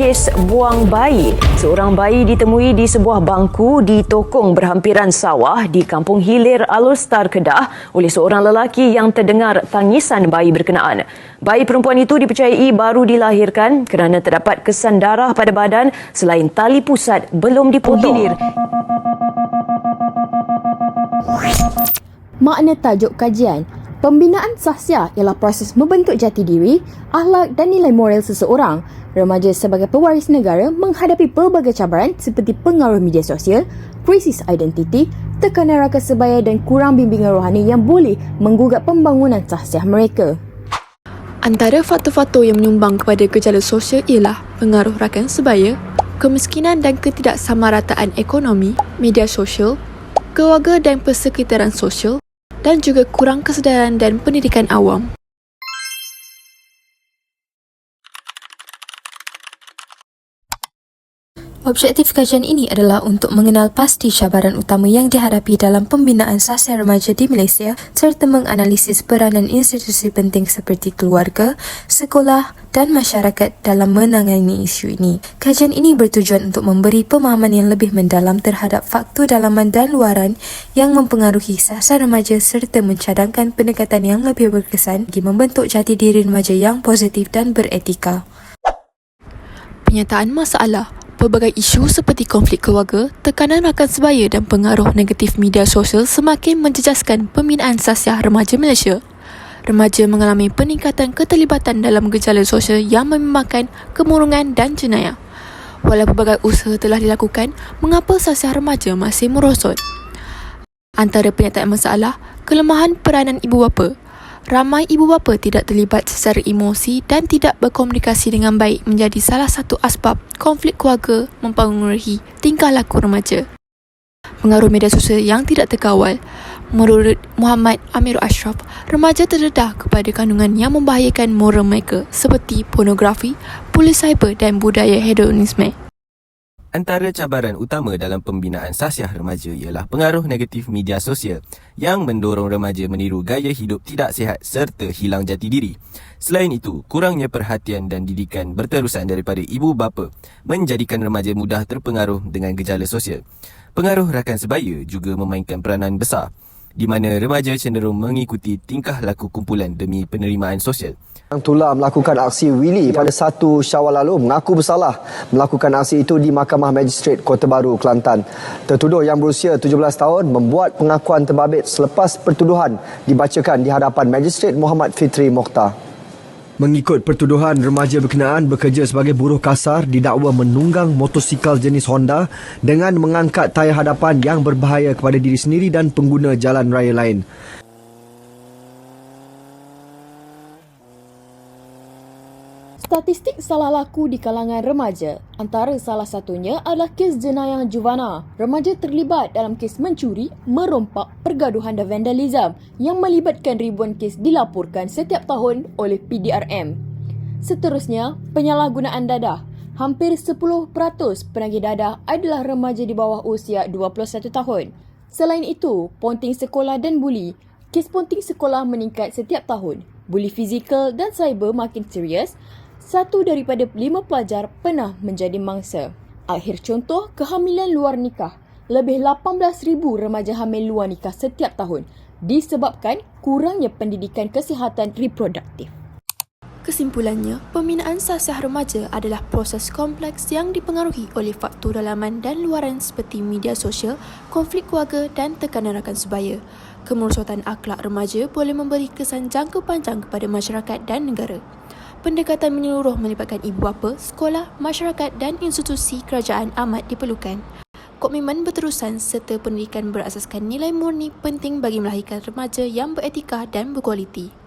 kes buang bayi. Seorang bayi ditemui di sebuah bangku di tokong berhampiran sawah di Kampung Hilir Alor-Star Kedah oleh seorang lelaki yang terdengar tangisan bayi berkenaan. Bayi perempuan itu dipercayai baru dilahirkan kerana terdapat kesan darah pada badan selain tali pusat belum dipotong. Makna tajuk kajian Pembinaan sahsia ialah proses membentuk jati diri, akhlak dan nilai moral seseorang. Remaja sebagai pewaris negara menghadapi pelbagai cabaran seperti pengaruh media sosial, krisis identiti, tekanan raka sebaya dan kurang bimbingan rohani yang boleh menggugat pembangunan sahsia mereka. Antara faktor-faktor yang menyumbang kepada gejala sosial ialah pengaruh rakan sebaya, kemiskinan dan ketidaksamarataan ekonomi, media sosial, keluarga dan persekitaran sosial, dan juga kurang kesedaran dan pendidikan awam. Objektif kajian ini adalah untuk mengenal pasti cabaran utama yang dihadapi dalam pembinaan sahsia remaja di Malaysia serta menganalisis peranan institusi penting seperti keluarga, sekolah dan masyarakat dalam menangani isu ini. Kajian ini bertujuan untuk memberi pemahaman yang lebih mendalam terhadap faktor dalaman dan luaran yang mempengaruhi sahsia remaja serta mencadangkan pendekatan yang lebih berkesan bagi membentuk jati diri remaja yang positif dan beretika. Penyataan masalah Pelbagai isu seperti konflik keluarga, tekanan rakan sebaya dan pengaruh negatif media sosial semakin menjejaskan pembinaan sahsia remaja Malaysia. Remaja mengalami peningkatan keterlibatan dalam gejala sosial yang membimbangkan kemurungan dan jenayah. Walau pelbagai usaha telah dilakukan, mengapa sahsia remaja masih merosot? Antara penyataan masalah, kelemahan peranan ibu bapa, Ramai ibu bapa tidak terlibat secara emosi dan tidak berkomunikasi dengan baik menjadi salah satu asbab konflik keluarga mempengaruhi tingkah laku remaja. Pengaruh media sosial yang tidak terkawal Menurut Muhammad Amirul Ashraf, remaja terdedah kepada kandungan yang membahayakan moral mereka seperti pornografi, polis cyber dan budaya hedonisme. Antara cabaran utama dalam pembinaan sahsiah remaja ialah pengaruh negatif media sosial yang mendorong remaja meniru gaya hidup tidak sihat serta hilang jati diri. Selain itu, kurangnya perhatian dan didikan berterusan daripada ibu bapa menjadikan remaja mudah terpengaruh dengan gejala sosial. Pengaruh rakan sebaya juga memainkan peranan besar di mana remaja cenderung mengikuti tingkah laku kumpulan demi penerimaan sosial. Yang Tula melakukan aksi Willy pada 1 Syawal lalu mengaku bersalah melakukan aksi itu di Mahkamah Magistrate Kota Baru, Kelantan. Tertuduh yang berusia 17 tahun membuat pengakuan terbabit selepas pertuduhan dibacakan di hadapan Magistrate Muhammad Fitri Mokhtar. Mengikut pertuduhan, remaja berkenaan bekerja sebagai buruh kasar didakwa menunggang motosikal jenis Honda dengan mengangkat tayar hadapan yang berbahaya kepada diri sendiri dan pengguna jalan raya lain. Statistik salah laku di kalangan remaja, antara salah satunya adalah kes jenayah juvana. Remaja terlibat dalam kes mencuri, merompak, pergaduhan dan vandalism yang melibatkan ribuan kes dilaporkan setiap tahun oleh PDRM. Seterusnya, penyalahgunaan dadah. Hampir 10% penagih dadah adalah remaja di bawah usia 21 tahun. Selain itu, ponting sekolah dan buli. Kes ponting sekolah meningkat setiap tahun. Buli fizikal dan cyber makin serius satu daripada lima pelajar pernah menjadi mangsa. Akhir contoh, kehamilan luar nikah. Lebih 18,000 remaja hamil luar nikah setiap tahun disebabkan kurangnya pendidikan kesihatan reproduktif. Kesimpulannya, pembinaan sahsiah remaja adalah proses kompleks yang dipengaruhi oleh faktor dalaman dan luaran seperti media sosial, konflik keluarga dan tekanan rakan sebaya. Kemerosotan akhlak remaja boleh memberi kesan jangka panjang kepada masyarakat dan negara. Pendekatan menyeluruh melibatkan ibu bapa, sekolah, masyarakat dan institusi kerajaan amat diperlukan. Komitmen berterusan serta pendidikan berasaskan nilai murni penting bagi melahirkan remaja yang beretika dan berkualiti.